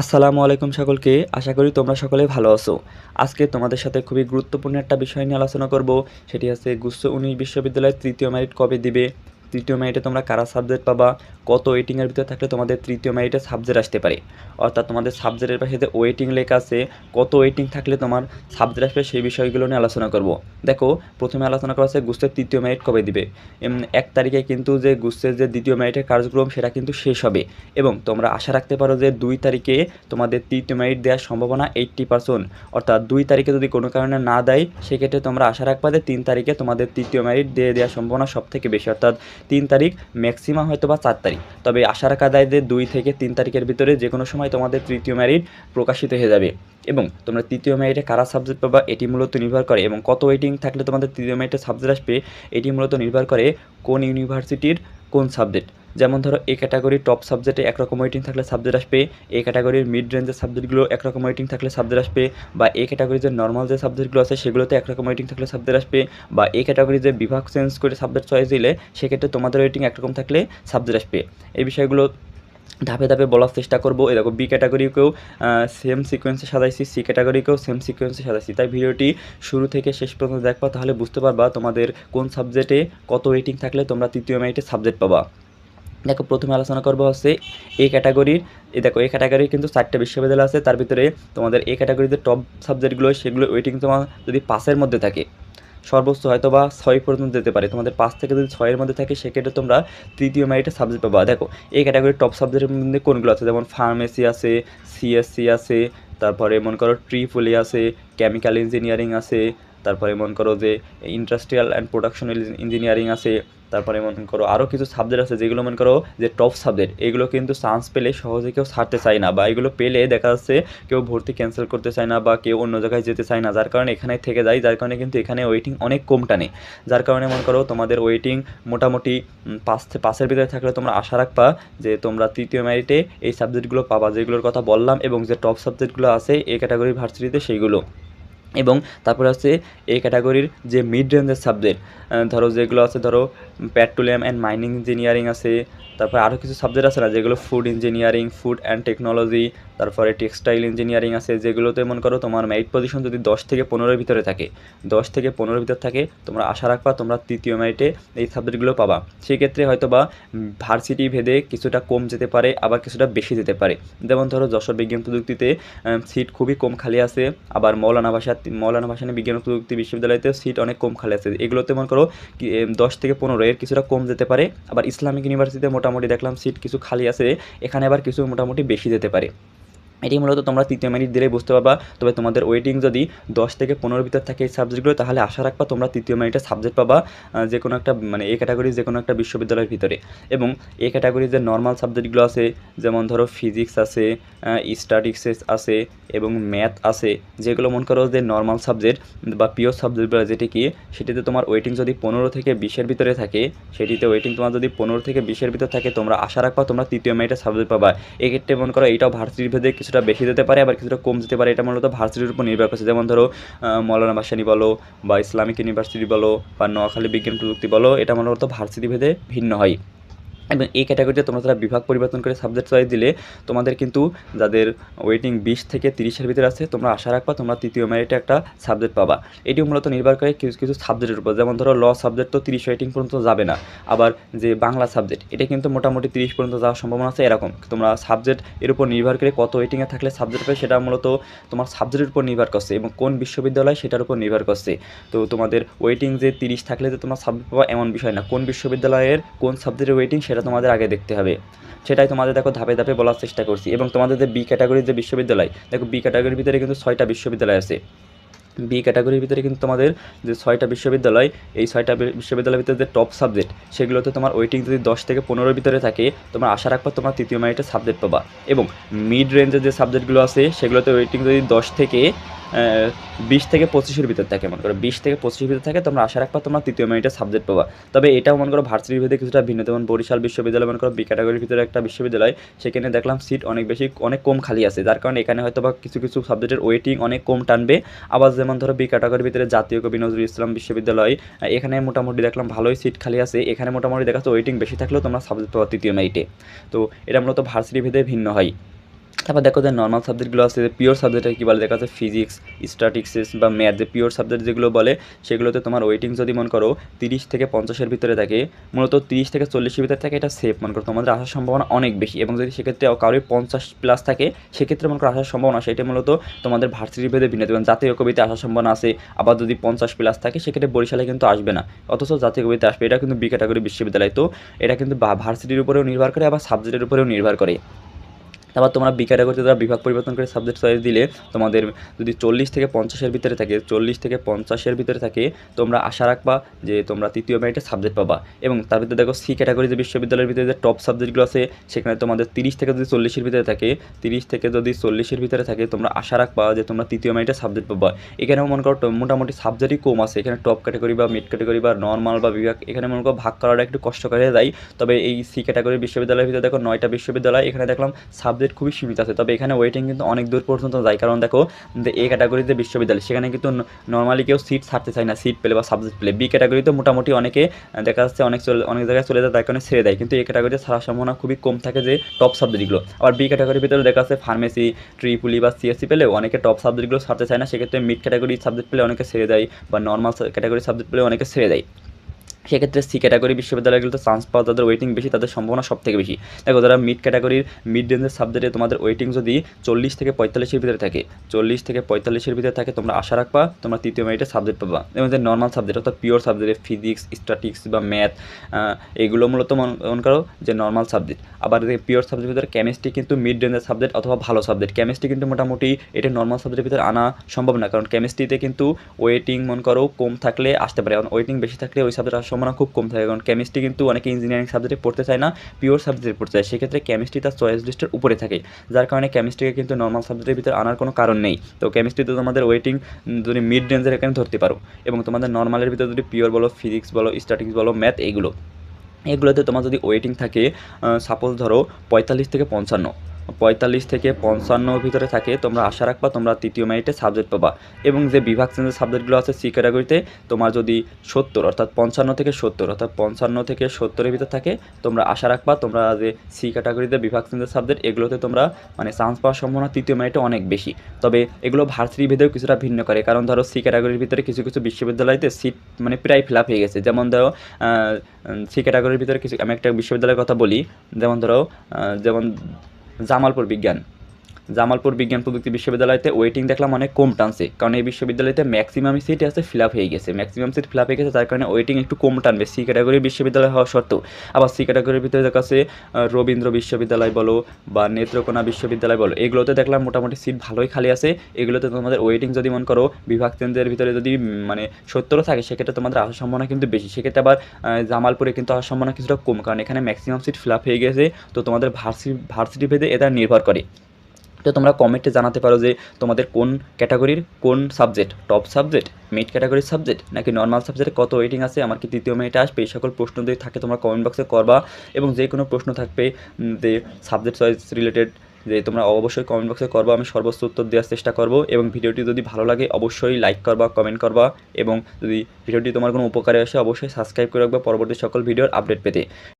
আসসালামু আলাইকুম সকলকে, আশা করি তোমরা সকলে ভালো আছো। আজকে তোমাদের সাথে খুবই গুরুত্বপূর্ণ একটা বিষয় নিয়ে আলোচনা করব, সেটি হচ্ছে গুচ্ছ উনিশ বিশ্ববিদ্যালয়ের তৃতীয় মেরিট কবে দিবে? তৃতীয় মেরিটে তোমরা কারা সাবজেক্ট পাবা, কত ওয়েটিংয়ের ভিতরে থাকলে তোমাদের তৃতীয় মেরিটে সাবজেক্ট আসতে পারে। অর্থাৎ তোমাদের সাবজেক্টের পাশে যে ওয়েটিং লেখা আছে, কত ওয়েটিং থাকলে তোমার সাবজেক্ট আসবে সেই বিষয়গুলো নিয়ে আলোচনা করব। দেখো, প্রথমে আলোচনা করা আছে গুচ্ছের তৃতীয় মেরিট কবে দিবে। এক তারিখে কিন্তু যে গুস্তের যে দ্বিতীয় মেরিটের কার্যক্রম, সেটা কিন্তু শেষ হবে। এবং তোমরা আশা রাখতে পারো যে দুই তারিখে তোমাদের তৃতীয় মেরিট দেওয়ার সম্ভাবনা এইট্টি পার্সেন্ট অর্থাৎ দুই তারিখে যদি কোনো কারণে না দেয়, সেক্ষেত্রে তোমরা আশা রাখবা যে তিন তারিখে তোমাদের তৃতীয় মেরিট দিয়ে দেওয়ার সম্ভাবনা সব থেকে বেশি। অর্থাৎ তিন তারিখ ম্যাক্সিমাম হয়তো বা চার তারিখ। তবে আশা রাখা যায় যে দুই থেকে তিন তারিখের ভিতরে যে কোনো সময় তোমাদের তৃতীয় মেরিট প্রকাশিত হয়ে যাবে। এবং তোমরা তৃতীয় মেরিটে কারা সাবজেক্ট পাবা এটি মূলত নির্ভর করে এবং কত ওয়েটিং থাকলে তোমাদের তৃতীয় মেরিটে সাবজেক্ট আসবে এটি মূলত নির্ভর করে কোন ইউনিভার্সিটির কোন সাবজেক্ট যেমন ধরো, এ ক্যাটাগরির টপ সাবজেক্টে একরকম ওয়েটিং থাকলে সাবজেক্ট আসবে, এ ক্যাটাগরির মিড রেঞ্জের সাবজেক্টগুলো একরকম ওয়েটিং থাকলে সাবজেক্ট আসবে, বা এ ক্যাটাগরির যে নর্মাল যে সাবজেক্টগুলো আছে সেগুলোতে একরকম ওয়েটিং থাকলে সাবজেক্ট আসবে, বা এ ক্যাটাগরির যে বিভাগ চেঞ্জ করে সাবজেক্ট চয়েস দিলে সেক্ষেত্রে তোমাদের ওয়েটিং একরকম থাকলে সাবজেক্ট আসবে। এই বিষয়গুলো ধাপে ধাপে বলার চেষ্টা করব। এরকম বি ক্যাটাগরিকেও সেম সিকোয়েন্সে সাজাইছি সি ক্যাটাগরিকেও সেম সিকোয়েন্সে সাজাইছি। তাই ভিডিওটি শুরু থেকে শেষ পর্যন্ত দেখবা, তাহলে বুঝতে পারবা তোমাদের কোন সাবজেক্টে কত ওয়েটিং থাকলে তোমরা তৃতীয় মেরিটে সাবজেক্ট পাবা। দেখো, প্রথমে আলোচনা করব হচ্ছে এই ক্যাটাগরির এই দেখো এই ক্যাটাগরির কিন্তু চারটে বিশ্ববিদ্যালয় আছে। তার ভিতরে তোমাদের এই ক্যাটাগরিতে টপ সাবজেক্টগুলো সেগুলো ওয়েটিং তোমার যদি পাসের মধ্যে থাকে, সর্বোচ্চ হয়তো বা ছয় পর্যন্ত যেতে পারে। তোমাদের পাঁচ থেকে যদি ছয়ের মধ্যে থাকে, সেক্ষেত্রে তোমরা তৃতীয় মেরিটে সাবজেক্ট পাবা। দেখো এই ক্যাটাগরির টপ সাবজেক্টের মধ্যে কোনগুলো আছে? যেমন ফার্মেসি আছে সিএসসি আছে, তারপরে মনে করো ট্রিপলি আছে কেমিক্যাল ইঞ্জিনিয়ারিং আছে তারপরে মনে করো যে ইন্ডাস্ট্রিয়াল অ্যান্ড প্রোডাকশন ইঞ্জিনিয়ারিং আছে, তারপরে মনে করো আরও কিছু সাবজেক্ট আছে যেগুলো মনে করো যে টপ সাবজেক্ট এগুলো কিন্তু চান্স পেলে সহজে কেউ ছাড়তে চায় না বা এগুলো পেলে দেখা যাচ্ছে কেউ ভর্তি ক্যান্সেল করতে চায় না বা কেউ অন্য জায়গায় যেতে চায় না, যার কারণে এখানে থেকে যায়, যার কারণে কিন্তু এখানে ওয়েটিং অনেক কম টানে। যার কারণে মনে করো তোমাদের ওয়েটিং মোটামুটি পাঁচ পাঁচের ভিতরে থাকলে তোমরা আশা রাখবা যে তোমরা তৃতীয় মেরিটে এই সাবজেক্টগুলো পাবা, যেগুলোর কথা বললাম এবং যে টপ সাবজেক্টগুলো আছে, এই ক্যাটাগরি ভার্সিটিতে সেইগুলো। এবং তারপরে হচ্ছে এই ক্যাটাগরির যে মিড রেঞ্জের সাবজেক্ট ধরো যেগুলো আছে ধরো পেট্রোলিয়াম অ্যান্ড মাইনিং ইঞ্জিনিয়ারিং আছে, তারপরে আরও কিছু সাবজেক্ট আছে না, যেগুলো food engineering food and technology তারপরে টেক্সটাইল ইঞ্জিনিয়ারিং আছে, যেগুলোতে মনে করো তোমার মেরিট পজিশন যদি দশ থেকে পনেরোর ভিতরে থাকে, দশ থেকে পনেরোর ভিতরে থাকে, তোমরা আশা রাখবা তোমরা তৃতীয় মেরিটে এই সাবজেক্টগুলো পাবা। সেক্ষেত্রে হয়তো বা ভার্সিটি ভেদে কিছুটা কম যেতে পারে, আবার কিছুটা বেশি যেতে পারে। যেমন ধরো যশোর বিজ্ঞান প্রযুক্তিতে সিট খুবই কম খালি আছে, আবার মৌলানা ভাষা, মৌলানা ভাসানী বিজ্ঞান প্রযুক্তি বিশ্ববিদ্যালয়তেও সিট অনেক কম খালি আছে। এগুলোতে মনে করো দশ থেকে পনেরো এর কিছুটা কম যেতে পারে। আবার ইসলামিক ইউনিভার্সিটিতে মোটামুটি দেখলাম সিট কিছু খালি আছে, এখানে আবার কিছু মোটামুটি বেশি যেতে পারে। এটি মূলত তোমরা তৃতীয় মেরিট দিলেই বুঝতে পারবা। তবে তোমাদের ওয়েটিং যদি দশ থেকে পনেরো ভিতর থাকে এই সাবজেক্টগুলো তাহলে আশা রাখবা তোমরা তৃতীয় মেরিটে সাবজেক্ট পাবা যে কোনো একটা মানে এই ক্যাটাগরি যে কোনো একটা বিশ্ববিদ্যালয়ের ভিতরে। এবং এই ক্যাটাগরির যে নর্মাল সাবজেক্টগুলো আছে, যেমন ধরো ফিজিক্স আছে স্ট্যাটিক্স আছে, এবং ম্যাথ আছে, যেগুলো মনে করো যে নর্মাল সাবজেক্ট বা পিওর সাবজেক্টগুলো যেটি কি, সেটিতে তোমার ওয়েটিং যদি পনেরো থেকে বিশের ভিতরে থাকে, সেটিতে ওয়েটিং তোমার যদি পনেরো থেকে বিশের ভিতরে থাকে, তোমরা আশা রাখবা তোমরা তৃতীয় মেরিটে সাবজেক্ট পাবা। এক্ষেত্রে মনে করো এইটাও ভার্সিটির ভেদে কিছুটা বেশি যেতে পারে, আবার কিছুটা কম যেতে পারে, এটা মূলত ভার্সিটির উপর নির্ভর করছে। যেমন ধরো মৌলানা ভাসানি বলো বা ইসলামিক ইউনিভার্সিটি বলো বা নোয়াখালী বিজ্ঞান প্রযুক্তি বলো, এটা মূলত ভার্সিটি ভেদে ভিন্ন হয়। এবং এই ক্যাটাগরিতে তোমরা যারা বিভাগ পরিবর্তন করে সাবজেক্ট চয়েস দিলে, তোমাদের কিন্তু যাদের ওয়েটিং বিশ থেকে তিরিশের ভিতরে আছে, তোমরা আশা রাখবা তোমরা তৃতীয় মেরিটে একটা সাবজেক্ট পাবা। এটি মূলত নির্ভর করে কিছু কিছু সাবজেক্টের উপর। যেমন ধরো ল সাবজেক্ট তো তিরিশ ওয়েটিং পর্যন্ত যাবে না। আবার যে বাংলা সাবজেক্ট এটা কিন্তু মোটামুটি তিরিশ পর্যন্ত যাওয়ার সম্ভাবনা আছে এরকম। তোমরা সাবজেক্ট এর উপর নির্ভর করে কত ওয়েটিংয়ে থাকলে সাবজেক্ট পাবে, সেটা মূলত তোমার সাবজেক্টের উপর নির্ভর করছে এবং কোন বিশ্ববিদ্যালয় সেটার উপর নির্ভর করছে। তো তোমাদের ওয়েটিং যে তিরিশ থাকলে যে তোমার সাবজেক্ট পাবা এমন বিষয় না। কোন বিশ্ববিদ্যালয়ের কোন সাবজেক্টের ওয়েটিং সেটা তোমাদের আগে দেখতে হবে। সেটাই তোমাদের দেখো ধাপে ধাপে বলার চেষ্টা করছি। এবং তোমাদের যে বি ক্যাটাগরির যে বিশ্ববিদ্যালয়, দেখো বি ক্যাটাগরির ভিতরে কিন্তু ছয়টা বিশ্ববিদ্যালয় আছে। বি ক্যাটাগরির ভিতরে কিন্তু তোমাদের যে ছয়টা বিশ্ববিদ্যালয়, এই ছয়টা বিশ্ববিদ্যালয়ের ভিতরে যে টপ সাবজেক্ট সেগুলোতে তোমার ওয়েটিং যদি দশ থেকে পনেরোর ভিতরে থাকে, তোমার আশা রাখবা তোমার তৃতীয় মেরিটে সাবজেক্ট পাবা। এবং মিড রেঞ্জের যে সাবজেক্টগুলো আছে, সেগুলোতে ওয়েটিং যদি দশ থেকে বিশ থেকে পঁচিশের ভিতর থাকে, মনে করো। বিশ থেকে পঁচিশের ভিতর থাকে, তোমরা আশা রাখবা তোমরা তৃতীয় মেরিটে সাবজেক্ট পাবা। তবে এটাও মনে করো ভার্সিটির ভেদে কিছুটা ভিন্ন। যেমন বরিশাল বিশ্ববিদ্যালয়, মনে করো, বি ক্যাটাগরির ভিতরে একটা বিশ্ববিদ্যালয়, সেখানে দেখলাম সিট অনেক বেশি, অনেক কম খালি আছে। যার কারণে এখানে হয়তো বা কিছু কিছু সাবজেক্টের ওয়েটিং অনেক কম টানবে। আবার যেমন ধরো, বি ক্যাটাগরির ভিতরে জাতীয় কবি নজরুল ইসলাম বিশ্ববিদ্যালয় এখানে মোটামুটি দেখলাম ভালোই সিট খালি আছে। এখানে মোটামুটি দেখা যাচ্ছে ওয়েটিং বেশি থাকলেও তোমরা সাবজেক্ট পাবা তৃতীয় মেরিটে তো এটা মূলত ভার্সিটি ভেদে ভিন্ন হয়। তারপর দেখো যে নর্মাল সাবজেক্টগুলো আছে, যে পিওর সাবজেক্টে কী বলে? দেখা যাচ্ছে ফিজিক্স স্ট্যাটিক্সিস বা ম্যাথ যে পিওর সাবজেক্ট যেগুলো বলে, সেগুলোতে তোমার ওয়েটিং যদি মনে করো, তিরিশ থেকে পঞ্চাশের ভিতরে থাকে, মূলত তিরিশ থেকে চল্লিশের ভিতরে থাকে, এটা সেফ মনে করো। তোমাদের আসার সম্ভাবনা অনেক বেশি। এবং যদি সেক্ষেত্রে কারোর পঞ্চাশ প্লাস থাকে, সেক্ষেত্রে মনে করো আসার সম্ভাবনা সেটা মূলত তোমাদের ভার্সিটি ভেদে ভিন্ন এবং জাতীয় কবিতে আসার সম্ভাবনা আছে। আবার যদি পঞ্চাশ প্লাস থাকে, সেক্ষেত্রে বরিশালে কিন্তু আসবে না। অথচ জাতীয় কবিতে আসবে। এটা কিন্তু বি ক্যাটাগরি বিশ্ববিদ্যালয়। তো এটা কিন্তু ভার্সিটির উপরেও নির্ভর করে, আবার সাবজেক্টের উপরেও নির্ভর করে। তারপর তোমরা বি ক্যাটাগরিতে তারা বিভাগ পরিবর্তন করে সাবজেক্ট চয়েস দিলে, তোমাদের যদি চল্লিশ থেকে পঞ্চাশের ভিতরে থাকে, চল্লিশ থেকে পঞ্চাশের ভিতরে থাকে, তোমরা আশা রাখবা যে তোমরা তৃতীয় মেরিটে সাবজেক্ট পাবা। এবং তার ভিতরে দেখো সি ক্যাটাগরি যে বিশ্ববিদ্যালয়ের ভিতরে যে টপ সাবজেক্টগুলো আছে, সেখানে তোমাদের তিরিশ থেকে যদি চল্লিশের ভিতরে থাকে, তিরিশ থেকে যদি চল্লিশের ভিতরে থাকে, তোমরা আশা রাখবা যে তোমরা তৃতীয় মেরিটে সাবজেক্ট পাবা। এখানেও মনে করো মোটামুটি সাবজেক্টই কম আছে। এখানে টপ ক্যাটাগরি বা মিড ক্যাটাগরি বা নর্মাল বা বিভাগ, এখানে মনে করো ভাগ করাটা একটু কষ্টকর হয়ে যায়। তবে এই সি ক্যাটাগরির বিশ্ববিদ্যালয়ের ভিতরে দেখো নয়টা বিশ্ববিদ্যালয়, এখানে দেখলাম সাবজেক্ট খুবই সীমিত আছে। তবে এখানে ওয়েটিং কিন্তু অনেক দূর পর্যন্ত যায়। কারণ দেখো এ ক্যাটাগরিতে বিশ্ববিদ্যালয়, সেখানে কিন্তু নর্মালি কেউ সিট ছাড়তে চায় না। সিট পেলে বা সাবজেক্ট পেলে। বি ক্যাটাগরিতে মোটামুটি অনেকে দেখা যাচ্ছে অনেক চলে অনেক জায়গায় চলে যায়, তার কারণে ছেড়ে দেয়। কিন্তু এ ক্যাটাগরিতে ছাড়ার সম্ভাবনা খুবই কম থাকে যে টপ সাবজেক্টগুলো আবার বি ক্যাটাগরির ভিতরে দেখা যাচ্ছে ফার্মেসি ট্রিপুলি বা সিএসসি পেলে অনেকে টপ সাবজেক্টগুলো ছাড়তে চায় না। সেক্ষেত্রে মিড ক্যাটাগরি সাবজেক্ট পেলে অনেকে ছেড়ে দেয় বা নর্মাল ক্যাটাগরি সাবজেক্ট পেলে অনেকে ছেড়ে দেয়। সেক্ষেত্রে সি ক্যাটাগরি বিশ্ববিদ্যালয়গুলোতে চান্স পাওয়া তাদের ওয়েটিং বেশি, তাদের সম্ভাবনা সব থেকে বেশি। দেখো, যারা মিড ক্যাটাগরির মিড রেঞ্জের সাবজেক্টে তোমাদের ওয়েটিং যদি চল্লিশ থেকে পঁয়তাল্লিশের ভিতরে থাকে, চল্লিশ থেকে পঁয়তাল্লিশের ভিতরে থাকে, তোমরা আশা রাখবা তোমরা তৃতীয় মেরিটে সাবজেক্ট পাবা। এবং নর্মাল সাবজেক্ট অর্থাৎ পিওর সাবজেক্টে ফিজিক্স স্ট্যাটিক্স বা ম্যাথ এগুলো মূলত মন করো যে নর্মাল সাবজেক্ট আবার পিওর সাবজেক্টের ভিতরে কেমিস্ট্রি কিন্তু মিড রেঞ্জের সাবজেক্ট অথবা ভালো সাবজেক্ট কেমিস্ট্রি কিন্তু মোটামুটি এটা নর্মাল সাবজেক্টের ভিতরে আনা সম্ভব না, কারণ কেমিস্ট্রিতে কিন্তু ওয়েটিং মনে করো কম থাকলে আসতে পারে। ওয়েটিং বেশি থাকলে ওই সাবজেক্ট সম্ভাবনা খুব কম থাকে, কারণ কেমিস্ট্রি কিন্তু অনেকে ইঞ্জিনিয়ারিং সাবজেক্টে পড়তে চায় না পিওর সাবজেক্টে পড়তে চায়। সেক্ষেত্রে কেমিস্ট্রি তার চয়েস লিস্টের উপরে থাকে, যার কারণে কেমিস্ট্রিকে কিন্তু নর্মাল সাবজেক্টের ভিতরে আনার কোনো কারণ নেই। তো কেমিস্ট্রিতে তোমাদের ওয়েটিং যদি মিড রেঞ্জের এখানে ধরতে পারো, এবং তোমাদের নর্মালের ভিতরে যদি পিওর বলো ফিজিক্স বলো স্ট্যাটিক্স বলো ম্যাথ এগুলো এগুলোতে তোমার যদি ওয়েটিং থাকে সাপোজ ধরো পঁয়তাল্লিশ থেকে পঞ্চান্ন পঁয়তাল্লিশ থেকে পঞ্চান্নর ভিতরে থাকে, তোমরা আশা রাখবা তোমরা তৃতীয় মেরিটে সাবজেক্ট পাবা। এবং যে বিভাগ চেঞ্জের সাবজেক্টগুলো আছে, সি ক্যাটাগরিতে তোমার যদি সত্তর, অর্থাৎ পঞ্চান্ন থেকে সত্তর, অর্থাৎ পঞ্চান্ন থেকে সত্তরের ভিতরে থাকে, তোমরা আশা রাখবা তোমরা যে সি ক্যাটাগরিতে বিভাগ চেঞ্জের সাবজেক্ট এগুলোতে তোমরা মানে চান্স পাওয়ার সম্ভাবনা তৃতীয় মেরিটে অনেক বেশি। তবে এগুলো ভার্সিটি ভেদেও কিছুটা ভিন্ন করে, কারণ ধরো সি ক্যাটাগরির ভিতরে কিছু কিছু বিশ্ববিদ্যালয়তে সিট মানে প্রায় ফিল হয়ে গেছে। যেমন ধরো সি ক্যাটাগরির ভিতরে কিছু, আমি একটা বিশ্ববিদ্যালয়ের কথা বলি, যেমন ধরো যেমন জামালপুর বিজ্ঞান। জামালপুর বিজ্ঞান প্রযুক্তি বিশ্ববিদ্যালয়তে ওয়েটিং দেখলাম অনেক কম টানছে। কারণ এই বিশ্ববিদ্যালয়তে ম্যাক্সিমাম সিট আছে ফিল হয়ে গেছে। ম্যাক্সিমাম সিট ফিল হয়ে গেছে, তার কারণে ওয়েটিং একটু কম টানবে। সি ক্যাটাগরির বিশ্ববিদ্যালয় হওয়া সত্ত্বেও। আবার সি ক্যাটাগরির ভিতরে দেখা আছে রবীন্দ্র বিশ্ববিদ্যালয় বলো বা নেত্রকোনা বিশ্ববিদ্যালয় বলো, এগুলোতে দেখলাম মোটামুটি সিট ভালোই খালি আছে। এগুলোতে তোমাদের ওয়েটিং যদি মনে করো, বিভাগ কেন্দ্রের ভিতরে যদি মানে সত্তরও থাকে, সেক্ষেত্রে তোমাদের আসার সম্ভাবনা কিন্তু বেশি। সেক্ষেত্রে আবার জামালপুরে কিন্তু আসার সম্ভাবনা কিছুটা কম। কারণ এখানে ম্যাক্সিমাম সিট ফিল হয়ে গেছে, তো তোমাদের ভার্সিটি ভার্সিটি ভেদে এটা নির্ভর করে। তো তোমরা কমেন্টে জানাতে পারো যে তোমাদের কোন ক্যাটাগরির কোন সাবজেক্ট টপ সাবজেক্ট মিড ক্যাটাগরির সাবজেক্ট নাকি নর্মাল সাবজেক্টে কত ওয়েটিং আছে? আমার কি তৃতীয় মেয়েটা আসবে? এই সকল প্রশ্ন যদি থাকে তোমরা কমেন্ট বক্সে করবা এবং যে কোনো প্রশ্ন থাকবে যে সাবজেক্ট চয়েস রিলেটেড যে তোমরা অবশ্যই কমেন্ট বক্সে করবা। আমি সর্বোচ্চ উত্তর দেওয়ার চেষ্টা করব এবং ভিডিওটি যদি ভালো লাগে, অবশ্যই লাইক করবা কমেন্ট করবা এবং যদি ভিডিওটি তোমার কোনো উপকারে আসে, অবশ্যই সাবস্ক্রাইব করে রাখবা পরবর্তী সকল ভিডিওর আপডেট পেতে।